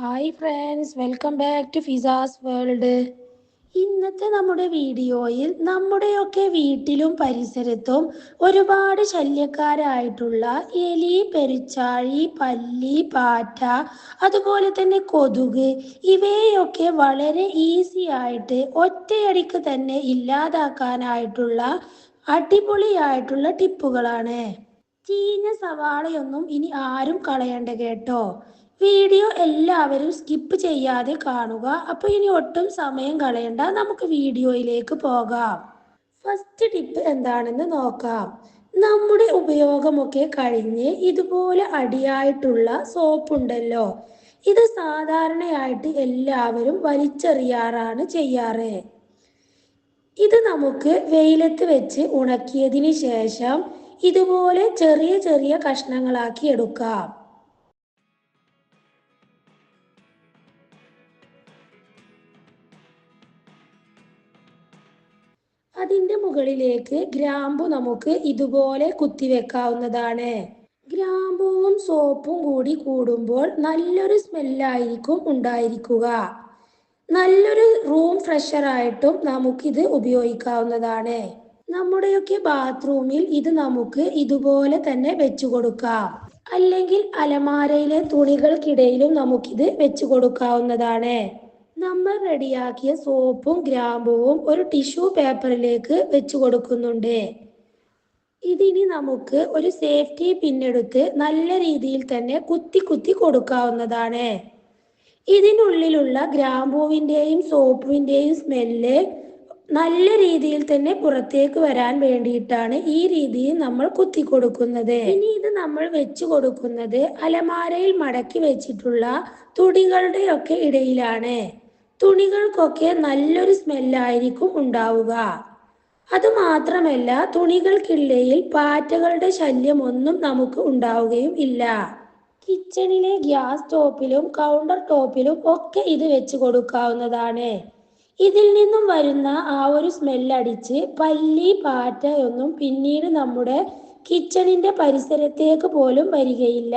Hi friends welcome back to Fiza's world ഇന്നത്തെ നമ്മുടെ വീഡിയോയിൽ നമ്മുടെയൊക്കെ വീട്ടിലും പരിസരത്തും ഒരുപാട് ശല്യക്കാരായിട്ടുള്ള എലി പെരിച്ചാഴി പല്ലി പാറ്റ അതുപോലെ തന്നെ കൊതുക് ഇവയൊക്കെ വളരെ ഈസി ആയിട്ട് ഒറ്റയടിക്ക് തന്നെ ഇല്ലാതാക്കാനായിട്ടുള്ള അടിപൊളിയായിട്ടുള്ള ടിപ്പുകളാണ്. ചീഞ്ഞ സവാളയൊന്നും ഇനി ആരും കളയണ്ട കേട്ടോ. വീഡിയോ എല്ലാവരും സ്കിപ്പ് ചെയ്യാതെ കാണുക. അപ്പോൾ ഇനി ഒട്ടും സമയം കളയണ്ട. നമുക്ക് വീഡിയോയിലേക്ക് പോകാം. ഫസ്റ്റ് ടിപ്പ് എന്താണെന്ന് നോക്കാം. നമ്മുടെ ഉപയോഗമൊക്കെ കഴിഞ്ഞ് ഇതുപോലെ അടിയായിട്ടുള്ള സോപ്പ് ഉണ്ടല്ലോ. ഇത് സാധാരണയായിട്ട് എല്ലാവരും വലിച്ചെറിയാറാണ് ചെയ്യാറ്. ഇത് നമുക്ക് വെയിലത്ത് വെച്ച് ഉണക്കിയതിന് ശേഷം ഇതുപോലെ ചെറിയ ചെറിയ കഷ്ണങ്ങളാക്കി എടുക്കാം. മുകളിലേക്ക് ഗ്രാമ്പു നമുക്ക് ഇതുപോലെ കുത്തിവെക്കാവുന്നതാണ്. ഗ്രാമ്പുവും സോപ്പും കൂടി കൂടുമ്പോൾ നല്ലൊരു സ്മെല്ലായിരിക്കും ഉണ്ടായിരിക്കുക. നല്ലൊരു റൂം ഫ്രഷർ ഫ്രഷറായിട്ടും നമുക്കിത് ഉപയോഗിക്കാവുന്നതാണ്. നമ്മുടെയൊക്കെ ബാത്റൂമിൽ ഇത് നമുക്ക് ഇതുപോലെ തന്നെ വെച്ചു കൊടുക്കാം. അല്ലെങ്കിൽ അലമാരയിലെ തുണികൾക്കിടയിലും നമുക്കിത് വെച്ചു കൊടുക്കാവുന്നതാണ്. നമ്മൾ റെഡിയാക്കിയ സോപ്പും ഗ്രാമ്പുവും ഒരു ടിഷ്യൂ പേപ്പറിലേക്ക് വെച്ചു കൊടുക്കുന്നുണ്ട്. ഇതിനി നമുക്ക് ഒരു സേഫ്റ്റി പിന്നെടുത്ത് നല്ല രീതിയിൽ തന്നെ കുത്തി കുത്തി കൊടുക്കാവുന്നതാണ്. ഇതിനുള്ളിലുള്ള ഗ്രാമ്പൂവിന്റെയും സോപ്പിന്റെയും സ്മെല്ല് നല്ല രീതിയിൽ തന്നെ പുറത്തേക്ക് വരാൻ വേണ്ടിയിട്ടാണ് ഈ രീതിയിൽ നമ്മൾ കുത്തി കൊടുക്കുന്നത്. ഇനി ഇത് നമ്മൾ വെച്ചു കൊടുക്കുന്നത് അലമാരയിൽ മടക്കി വെച്ചിട്ടുള്ള തുടികളുടെ ഒക്കെ ഇടയിലാണ്. തുണികൾക്കൊക്കെ നല്ലൊരു സ്മെല്ലായിരിക്കും ഉണ്ടാവുക. അതുമാത്രമല്ല തുണികൾക്കിടയിൽ പാറ്റകളുടെ ശല്യം ഒന്നും നമുക്ക് ഉണ്ടാവുകയും ഇല്ല. കിച്ചണിലെ ഗ്യാസ് ടോപ്പിലും കൗണ്ടർ ടോപ്പിലും ഒക്കെ ഇത് വെച്ച് കൊടുക്കാവുന്നതാണ്. ഇതിൽ നിന്നും വരുന്ന ആ ഒരു സ്മെല്ലടിച്ച് പല്ലി പാറ്റ ഒന്നും പിന്നീട് നമ്മുടെ കിച്ചണിന്റെ പരിസരത്തേക്ക് പോലും വരികയില്ല.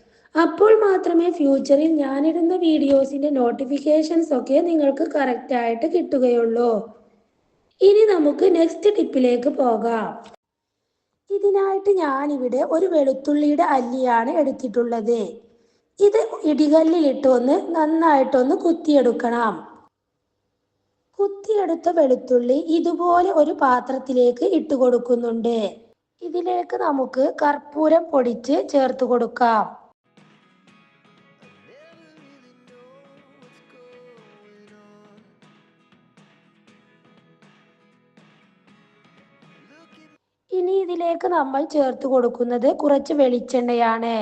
അപ്പോൾ മാത്രമേ ഫ്യൂച്ചറിൽ ഞാനിടുന്ന വീഡിയോസിന്റെ നോട്ടിഫിക്കേഷൻസ് ഒക്കെ നിങ്ങൾക്ക് കറക്റ്റ് ആയിട്ട് കിട്ടുകയുള്ളൂ. ഇനി നമുക്ക് നെക്സ്റ്റ് ടിപ്പിലേക്ക് പോകാം. ഇതിനായിട്ട് ഞാനിവിടെ ഒരു വെളുത്തുള്ളിയുടെ അല്ലിയാണ് എടുത്തിട്ടുള്ളത്. ഇത് ഇടികല്ലിലിട്ടൊന്ന് നന്നായിട്ടൊന്ന് കുത്തിയെടുക്കണം. കുത്തിയെടുത്ത വെളുത്തുള്ളി ഇതുപോലെ ഒരു പാത്രത്തിലേക്ക് ഇട്ട് കൊടുക്കുന്നുണ്ട്. ഇതിലേക്ക് നമുക്ക് കർപ്പൂരം പൊടിച്ച് ചേർത്ത് കൊടുക്കാം. ഇനി ഇതിലേക്ക് നമ്മൾ ചേർത്ത് കൊടുക്കുന്നത് കുറച്ച് വെളിച്ചെണ്ണയാണ്.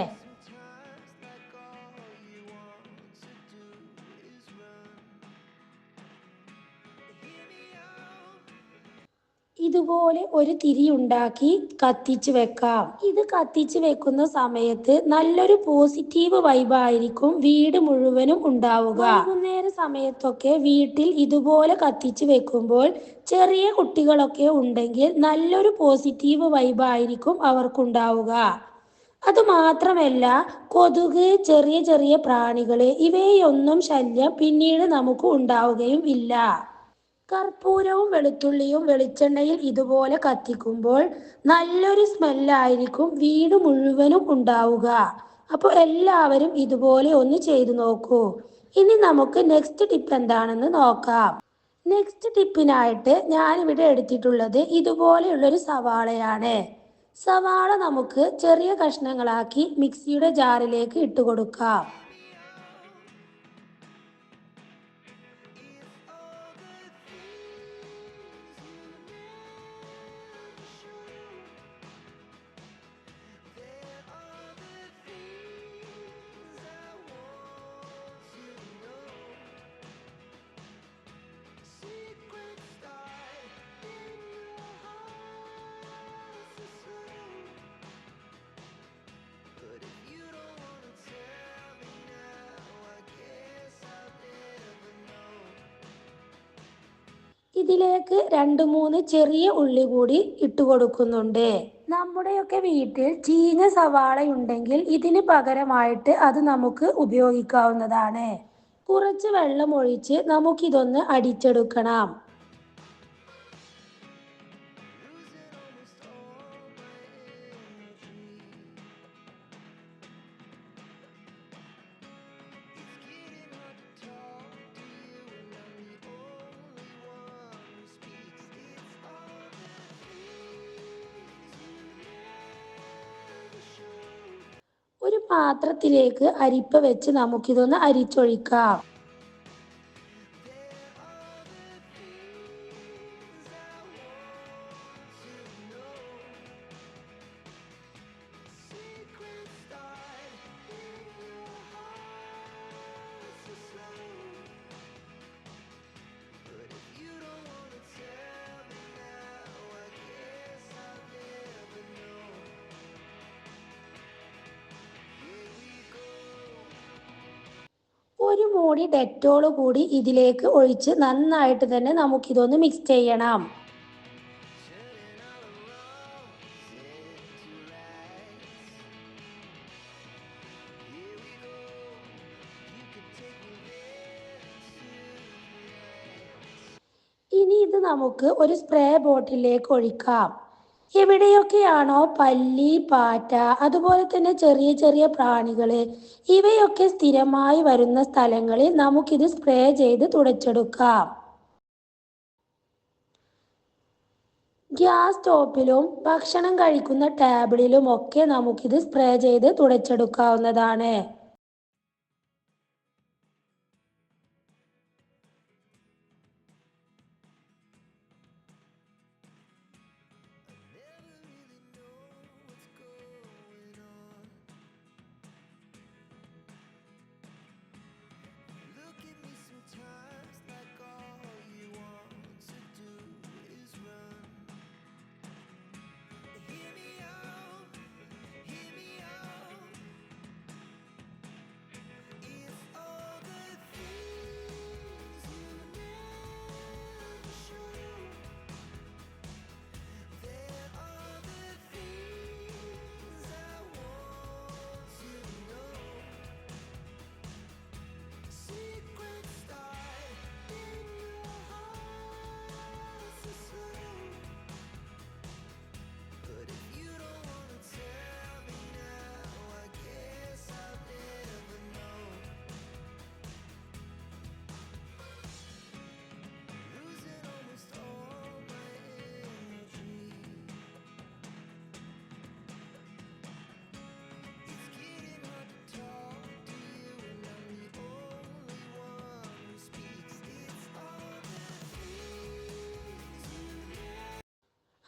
ഇതുപോലെ ഒരു തിരി ഉണ്ടാക്കി കത്തിച്ച് വെക്കാം. ഇത് കത്തിച്ച് വെക്കുന്ന സമയത്ത് നല്ലൊരു പോസിറ്റീവ് വൈബായിരിക്കും വീട് മുഴുവനും ഉണ്ടാവുക. വൈകുന്നേര സമയത്തൊക്കെ വീട്ടിൽ ഇതുപോലെ കത്തിച്ച് വെക്കുമ്പോൾ ചെറിയ കുട്ടികളൊക്കെ ഉണ്ടെങ്കിൽ നല്ലൊരു പോസിറ്റീവ് വൈബായിരിക്കും അവർക്കുണ്ടാവുക. അത് മാത്രമല്ല കൊതുക് ചെറിയ ചെറിയ പ്രാണികൾ ഇവയൊന്നും ശല്യം പിന്നീട് നമുക്ക് ഉണ്ടാവുകയും ഇല്ല. കർപ്പൂരവും വെളുത്തുള്ളിയും വെളിച്ചെണ്ണയിൽ ഇതുപോലെ കത്തിക്കുമ്പോൾ നല്ലൊരു സ്മെല്ലായിരിക്കും വീട് മുഴുവനും ഉണ്ടാവുക. അപ്പോൾ എല്ലാവരും ഇതുപോലെ ഒന്ന് ചെയ്തു നോക്കൂ. ഇനി നമുക്ക് നെക്സ്റ്റ് ടിപ്പ് എന്താണെന്ന് നോക്കാം. നെക്സ്റ്റ് ടിപ്പിനായിട്ട് ഞാനിവിടെ എടുത്തിട്ടുള്ളത് ഇതുപോലെയുള്ളൊരു സവാളയാണ്. സവാള നമുക്ക് ചെറിയ കഷ്ണങ്ങളാക്കി മിക്സിയുടെ ജാറിലേക്ക് ഇട്ട് കൊടുക്കാം. ഇതിലേക്ക് രണ്ട് മൂന്ന് ചെറിയ ഉള്ളി കൂടി ഇട്ട് കൊടുക്കുന്നുണ്ട്. നമ്മുടെയൊക്കെ വീട്ടിൽ ചീഞ്ഞ സവാള ഉണ്ടെങ്കിൽ ഇതിന് പകരമായിട്ട് അത് നമുക്ക് ഉപയോഗിക്കാവുന്നതാണ്. കുറച്ച് വെള്ളം ഒഴിച്ച് നമുക്കിതൊന്ന് അടിച്ചെടുക്കണം. പാത്രത്തിലേക്ക് അരിപ്പ വെച്ച് നമുക്കിതൊന്ന് അരിച്ചൊഴിക്കാം. മൂടി ഡെറ്റോൾ കൂടി ഇതിലേക്ക് ഒഴിച്ച് നന്നായിട്ട് തന്നെ നമുക്കിതൊന്ന് മിക്സ് ചെയ്യണം. ഇനി ഇത് നമുക്ക് ഒരു സ്പ്രേ ബോട്ടിലേക്ക് ഒഴിക്കാം. എവിടെയൊക്കെയാണോ പല്ലി പാറ്റ അതുപോലെ തന്നെ ചെറിയ ചെറിയ പ്രാണികൾ ഇവയൊക്കെ സ്ഥിരമായി വരുന്ന സ്ഥലങ്ങളിൽ നമുക്കിത് സ്പ്രേ ചെയ്ത് തുടച്ചെടുക്കാം. ഗ്യാസ് സ്റ്റോപ്പിലും ഭക്ഷണം കഴിക്കുന്ന ടേബിളിലും ഒക്കെ നമുക്കിത് സ്പ്രേ ചെയ്ത് തുടച്ചെടുക്കാവുന്നതാണ്.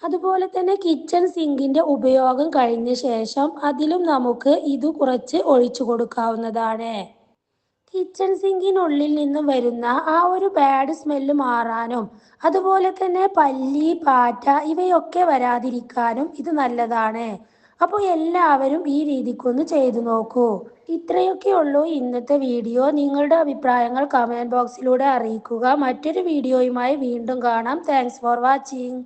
അതുപോലെ തന്നെ കിച്ചൺ സിങ്കിന്റെ ഉപയോഗം കഴിഞ്ഞ ശേഷം അതിലും നമുക്ക് ഇത് കുറച്ച് ഒഴിച്ചു കൊടുക്കാവുന്നതാണ്. കിച്ചൺ സിങ്കിനുള്ളിൽ നിന്നും വരുന്ന ആ ഒരു ബാഡ് സ്മെല്ല് മാറാനും അതുപോലെ തന്നെ പല്ലി പാറ്റ ഇവയൊക്കെ വരാതിരിക്കാനും ഇത് നല്ലതാണ്. അപ്പോൾ എല്ലാവരും ഈ രീതിക്കൊന്ന് ചെയ്തു നോക്കൂ. ഇത്രയൊക്കെ ഉള്ളൂ ഇന്നത്തെ വീഡിയോ. നിങ്ങളുടെ അഭിപ്രായങ്ങൾ കമന്റ് ബോക്സിലൂടെ അറിയിക്കുക. മറ്റൊരു വീഡിയോയുമായി വീണ്ടും കാണാം. Thanks for watching